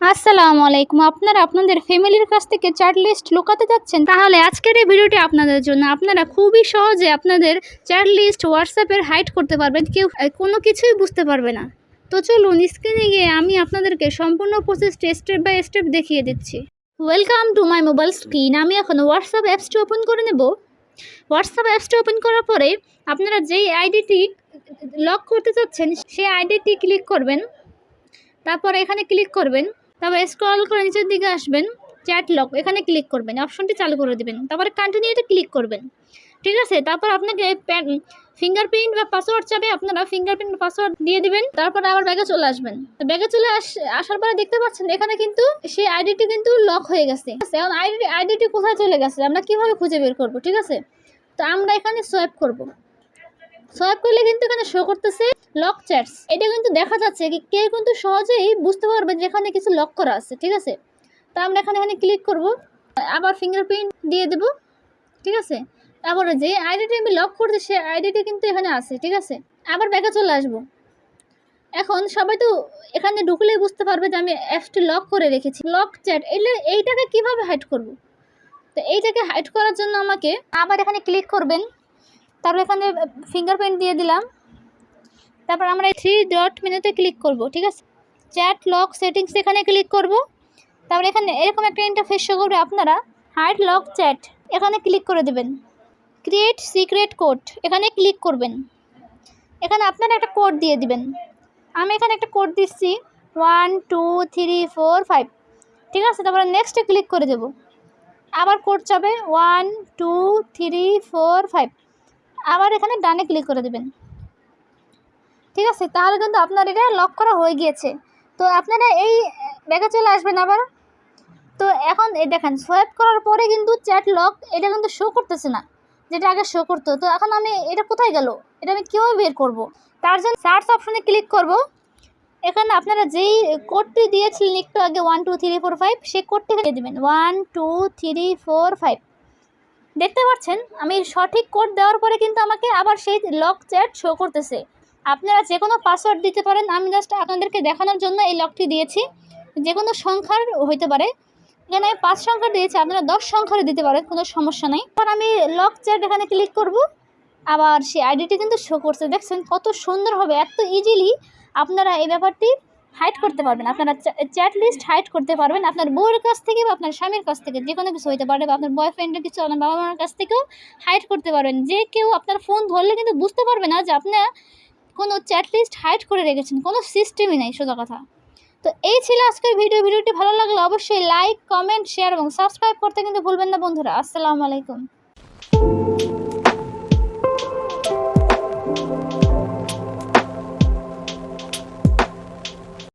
আসসালামু আলাইকুম। আপনারা আপনাদের ফ্যামিলির কাছ থেকে চ্যাট লিস্ট লুকাতে যাচ্ছেন? তাহলে আজকের এই ভিডিওটি আপনাদের জন্য। আপনারা খুবই সহজে আপনাদের চ্যাট লিস্ট হোয়াটসঅ্যাপের হাইড করতে পারবেন। কেউ কোনো কিছুই বুঝতে পারবে না। তো চলুন স্ক্রিনে গিয়ে আমি আপনাদেরকে সম্পূর্ণ প্রসেসটি স্টেপ বাই স্টেপ দেখিয়ে দিচ্ছি। Welcome to my mobile screen আমি এখন হোয়াটসঅ্যাপ অ্যাপসটি ওপেন করে নেব। হোয়াটসঅ্যাপ অ্যাপসটি ওপেন করার পরে আপনারা যেই আইডিটি লক করতে চাচ্ছেন, সেই আইডিটি ক্লিক করবেন। তারপর এখানে ক্লিক করবেন। তারপর স্ক্রল করে নিচের দিকে আসবেন চ্যাট লক এখানে ক্লিক করবেন অপশনটি চালু করে দেবেন, তারপরে কন্টিনিউতে ক্লিক করবেন, ঠিক আছে? তারপর আপনাকে ফিঙ্গারপ্রিন্ট বা পাসওয়ার্ড চাবে আপনারা ফিঙ্গারপ্রিন্ট পাসওয়ার্ড দিয়ে দিবেন, তারপর আবার ব্যাগে চলে আসবেন। তো ব্যাগে চলে আস, আসার পরে দেখতে পাচ্ছেন, এখানে কিন্তু সেই আইডিটি কিন্তু লক হয়ে গেছে। এখন আইডি আইডিটি কোথায় চলে গেছে? আমরা কীভাবে খুঁজে বের করব? ঠিক আছে? তো আমরা এখানে সোয়াইপ করব। সোয়াইপ করলে কিন্তু এখানে শো করতেছে লক চ্যাটস এটা কিন্তু দেখা যাচ্ছে কি কেউ কিন্তু সহজেই বুঝতে পারবে যে এখানে কিছু লক করা আছে, ঠিক আছে? তো আমরা এখানে এখানে ক্লিক করব, আবার ফিঙ্গারপ্রিন্ট দিয়ে দেব, ঠিক আছে? তারপরে যে আইডিটি আমি লক করছি, সে আইডিটি কিন্তু এখানে আছে, ঠিক আছে? আবার ব্যাকে চলে আসব। এখন সবাই তো এখানে ঢুকলেই বুঝতে পারবে যে আমি অ্যাপসটি লক করে রেখেছি। লক চ্যাট এলে এইটাকে কীভাবে হাইড করব? তো এইটাকে হাইড করার জন্য আমাকে আবার এখানে ক্লিক করবেন। তারপর এখানে ফিঙ্গারপ্রিন্ট দিয়ে দিলাম। তারপর আমরা এই থ্রি ডট মেনুতে ক্লিক করব, ঠিক আছে? চ্যাট লক সেটিংস এখানে ক্লিক করব। তারপর এখানে এরকম একটা ইন্টারফেস শো করবে আপনারা হাইড লক চ্যাট এখানে ক্লিক করে দেবেন। ক্রিয়েট সিক্রেট কোড এখানে ক্লিক করবেন। এখানে আপনারা একটা কোড দিয়ে দিবেন। আমি এখানে একটা কোড দিচ্ছি one two three four five ঠিক আছে? তারপরে নেক্সটে ক্লিক করে দেব। আবার কোড চাবে one two three four five আবার এখানে ডানে ক্লিক করে দেবেন। ঠিক আছে? তাহলে কিন্তু আপনার এটা লক করা হয়ে গিয়েছে। তো আপনারা এই, ব্যাগে চলে আসবেন আবার। তো এখন এই দেখেন সোয়াইপ করার পরে কিন্তু চ্যাট লক এটা কিন্তু শো করতেছে না। যেটা আগে শো করতো। তো এখন আমি এটা কোথায় গেল? এটা আমি কীভাবে বের করব? তার জন্য সার্চ অপশনে ক্লিক করব। এখানে আপনারা যেই কোডটি দিয়েছিলেন একটু আগে one two three four five সেই কোডটি দেবেন। One two three four five দেখতে পাচ্ছেন, আমি সঠিক কোড দেওয়ার পরে কিন্তু আমাকে আবার সেই লক চ্যাট শো করতেছে। আপনারা যে কোনো পাসওয়ার্ড দিতে পারেন, আমি জাস্ট আপনাদেরকে দেখানোর জন্য এই লকটি দিয়েছি। যে কোনো সংখ্যার হইতে পারে, এখানে আমি পাঁচ সংখ্যা দিয়েছি, আপনারা দশ সংখ্যার দিতে পারেন, কোনো সমস্যা নেই। এবার আমি লক চ্যাট এখানে ক্লিক করব। আবার সেই আইডিটি কিন্তু শো করছে, দেখছেন কত সুন্দর হবে, এত ইজিলি আপনারা এই ব্যাপারটি হাইড করতে পারবেন। আপনারা চ্যাট লিস্ট হাইড করতে পারবেন। আপনার বউয়ের কাছ থেকে বা আপনার স্বামীর কাছ থেকে, যে কোনো কিছু হতে পারে বা আপনার বয়ফ্রেন্ডের কিছু, আপনার বাবা মার কাছ থেকেও হাইড করতে পারবেন। যে কেউ আপনার ফোন ধরলে কিন্তু বুঝতে পারবে না যে আপনার কোনো চ্যাট লিস্ট হাইড করে রেখেছেন। কোনো সিস্টেমই নেই, সোজা কথা। তো এই ছিল আজকের ভিডিও ভিডিওটি ভালো লাগলে অবশ্যই লাইক কমেন্ট শেয়ার এবং সাবস্ক্রাইব করতে কিন্তু ভুলবেন না বন্ধুরা। আসসালামু আলাইকুম।